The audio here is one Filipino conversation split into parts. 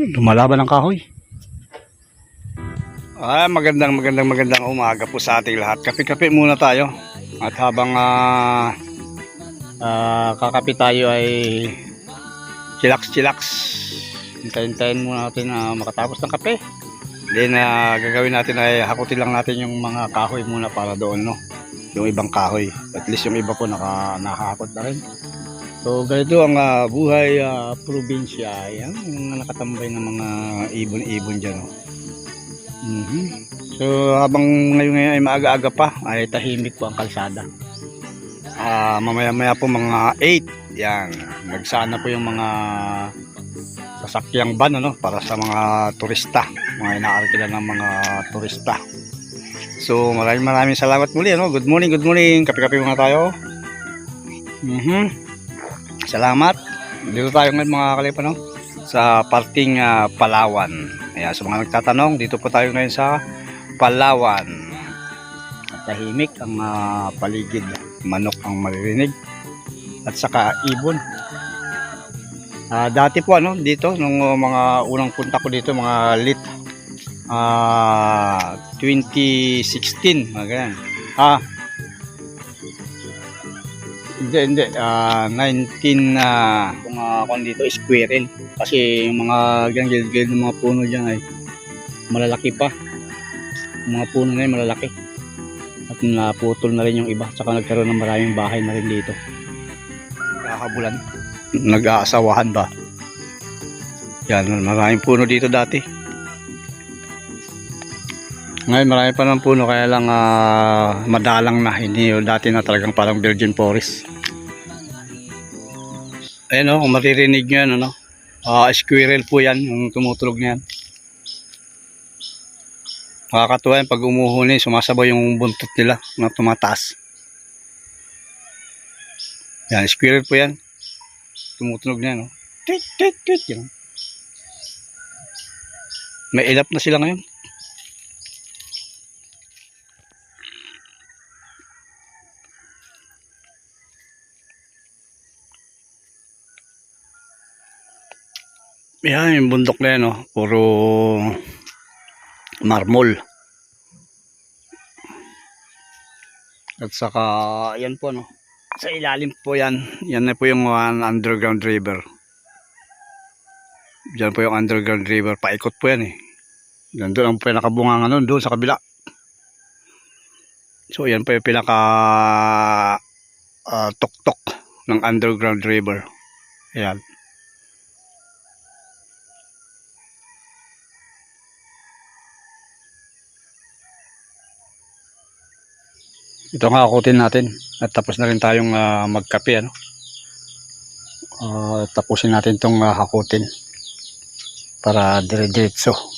Lumalaban ang kahoy. Ay, magandang magandang magandang umaga po sa ating lahat. Kape-kape muna tayo. At habang ah ah, kakape tayo ay chillax-chillax. Hintayin-hintayin muna natin na makatapos ng kape. Then ah, gagawin natin ay hakutin lang natin yung mga kahoy muna para doon, no? Yung ibang kahoy. At least yung iba po naka, nakahakot na rin. So ganito ang ah, buhay ah, probinsya. Yan, yung nakatambay ng mga ibon-ibon dyan. Oh. Mhm. So habang ngayon ngayon ay maaga-aga pa, ay tahimik po ang kalsada. Ah, mamaya-maya po mga 8. Yan, nagsana po yung mga sasakyang van ano para sa mga turista, mga inaarkila ng mga turista. So maraming maraming salamat muli ano. Good morning, good morning. Kape-kape muna tayo. Mhm. Salamat. Dito tayo ngayon mga kalipa no sa parting ah, Palawan. Ayan, sa mga nagtatanong, dito po tayo ngayon sa Palawan. Tahimik ang ah, paligid. Manok ang maririnig. At saka ibon. Ah, dati po ano, dito, nung uh, mga unang punta ko dito, mga late ah 2016, mga ganyan. Ah, hindi, hindi. Ah, 19 na mga kung dito squirrel. Kasi yung mga ganyan gilid ng mga puno diyan ay malalaki pa. Yung mga puno na yun malalaki. At naputol na rin yung iba. Tsaka nagkaroon ng maraming bahay na rin dito. Kakabulan. Nag-aasawahan ba? Yan, maraming puno dito dati. Ngayon marami pa ng puno kaya lang ah, madalang na hindi yung dati na talagang parang virgin forest. Ayan o, kung maririnig nyo yan, ano, ah, squirrel po yan, yung tumutulog na yan. Makakatuwa yan pag umuhuni, sumasabay yung buntot nila na tumataas. Yan, squirrel po yan. Tumutunog na yan, no? Tit, tit, tit. May ilap na sila ngayon. Yan, yung bundok na yan, oh. Puro marmol. At saka, yan po, no. Sa ilalim po yan. Yan na po yung uh, underground river. Diyan po yung underground river. Paikot po yan, eh. Yan doon ang pinakabunga nun, doon sa kabila. So, yan po yung pinaka ah, tuktok ng underground river. Ayan. Ito nga akutin natin. At tapos na rin tayong ah, magkape. Ano? Ah, tapusin natin itong ah, hakutin. Para dire-diretso.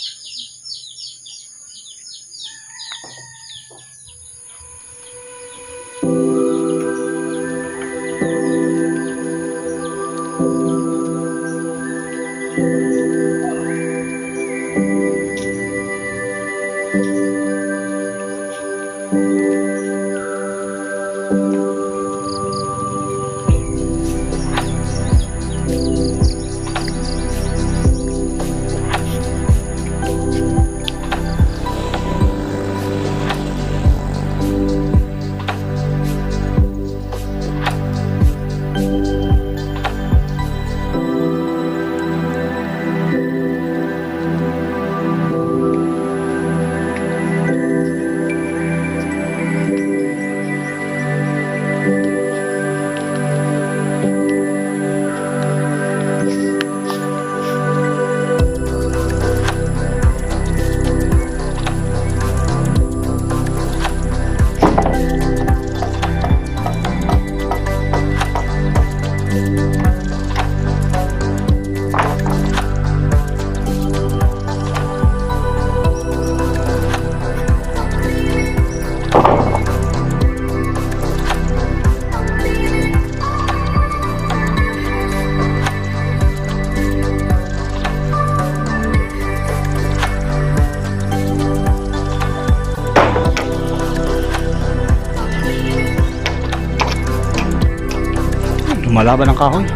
Malaban ang kahoy.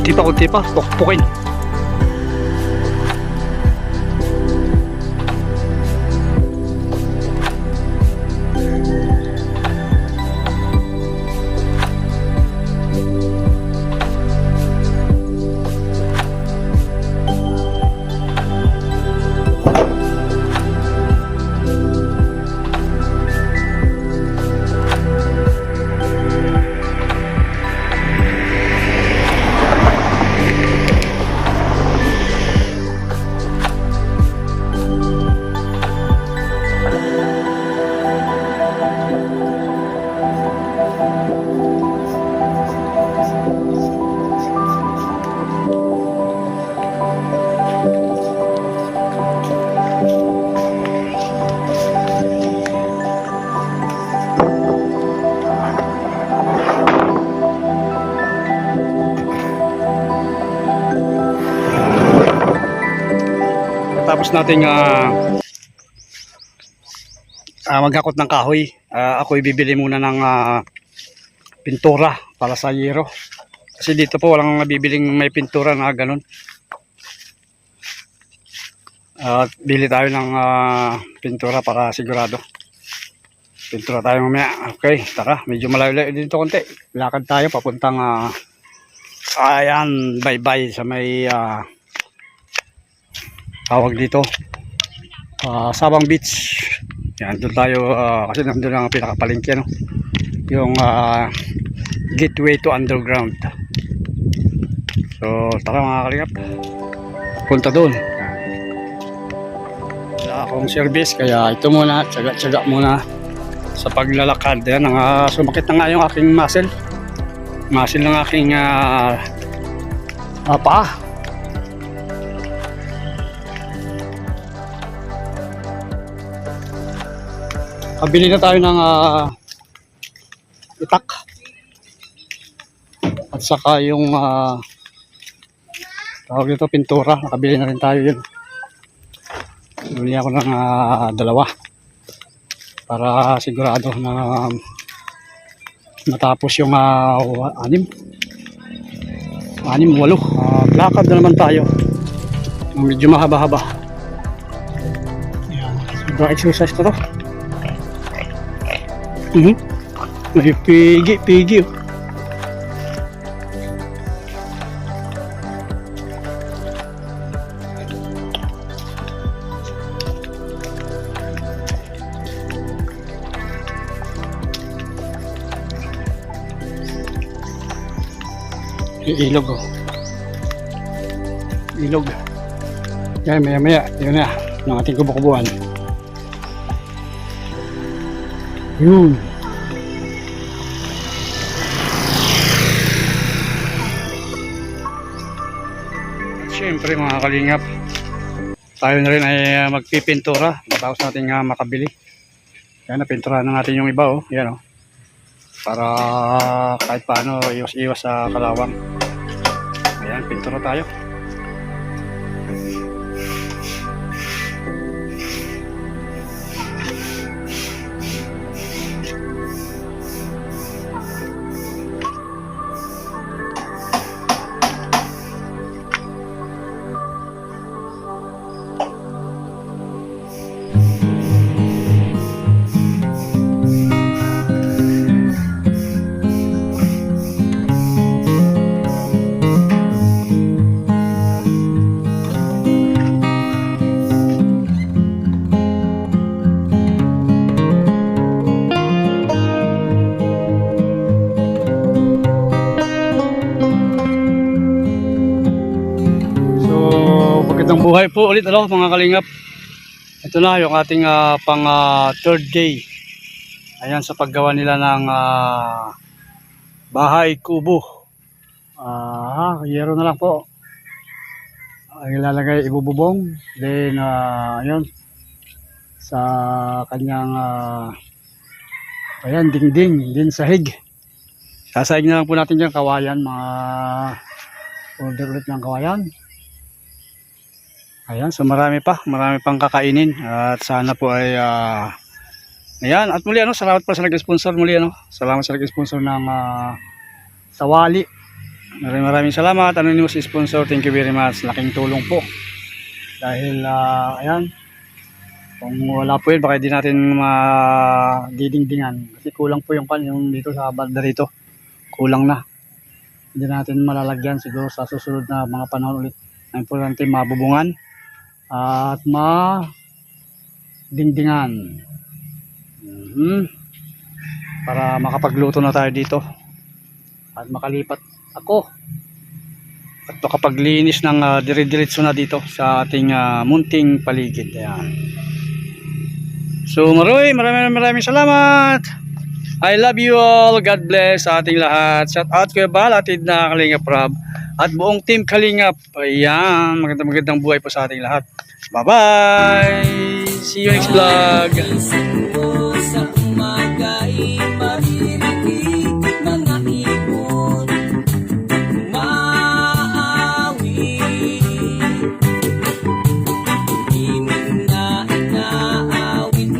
Tipa kung tipa, pukpukin. Tapos nating ah ah, maghakot ng kahoy. Ah, ako'y bibili muna ng ah, pintura para sa yero. Kasi dito po walang bibiling may pintura na ganun. At bili tayo ng ah, pintura para sigurado. Pintura tayo mamaya. Okay, tara. Medyo malayo dito konti. Lakad tayo papuntang ah, ayan, bye-bye sa may ah, tawag dito. Ah, Sabang Beach. Yan doon tayo ah, kasi nandun ang pinakapalengke no? yung ah, gateway to underground. So tara mga kalingap. Punta doon. Wala akong service kaya ito muna tsaga tsaga muna sa paglalakad. Yan ah, sumakit na nga yung aking muscle. Muscle ng aking ah, ah, paa Kabili na tayo ng ah, itak. At saka yung ah, tawag dito pintura. Nakabili na rin tayo yun. Bili ako ng ah, dalawa. Para sigurado na matapos yung ah, wa- anim. Anim, walo. Ah, lakad na naman tayo. Medyo mahaba-haba. Yan. Sobrang exercise ko to. Mhm. May pigi, ilog oh. Ilog. Yan, maya maya. Yun na. Ng ating kubo-kubuhan. Yun. Siyempre mga kalingap, tayo na rin ay uh, magpipintura matapos natin nga makabili. Yan, napinturahan na natin yung iba oh. Yan oh. Para kahit paano iwas-iwas sa kalawang. Ayan, pintura tayo. Buhay po ulit ano, mga kalingap. Ito na yung ating ah, pang ah, third day. Ayan sa paggawa nila ng ah, bahay kubo. Ah, yero na lang po. Ang ilalagay ibububong. Then, ah, ayun. Sa kanyang ah, ayan, dingding, din sahig. Sasahig na lang po natin dyan kawayan, mga order ulit ng kawayan. Ayan, so marami pa, marami pang kakainin at sana po ay ah, ayan, at muli ano, salamat pa sa nag-sponsor muli ano. Salamat sa nag-sponsor ng ah, Sawali. Maraming maraming salamat. Anonymous sponsor, thank you very much. Laking tulong po. Dahil, ah, ayan, kung wala po yun, baka di natin madidingdingan. Kasi kulang po yung kan, yung dito sa banda rito. Kulang na. Hindi natin malalagyan siguro sa susunod na mga panahon ulit. Ang importante mabubungan at ma dingdingan. Mhm. Para makapagluto na tayo dito. At makalipat ako. At makapaglinis ng uh, dire-diretso na dito sa ating ah, munting paligid. Ayan. So Maroy, maraming maraming salamat. I love you all. God bless sa ating lahat. Shout out ko ba latid na Kalinga Prab at buong team Kalingap. Ayan, magandang magandang buhay po sa ating lahat. Bye-bye. See you next vlog.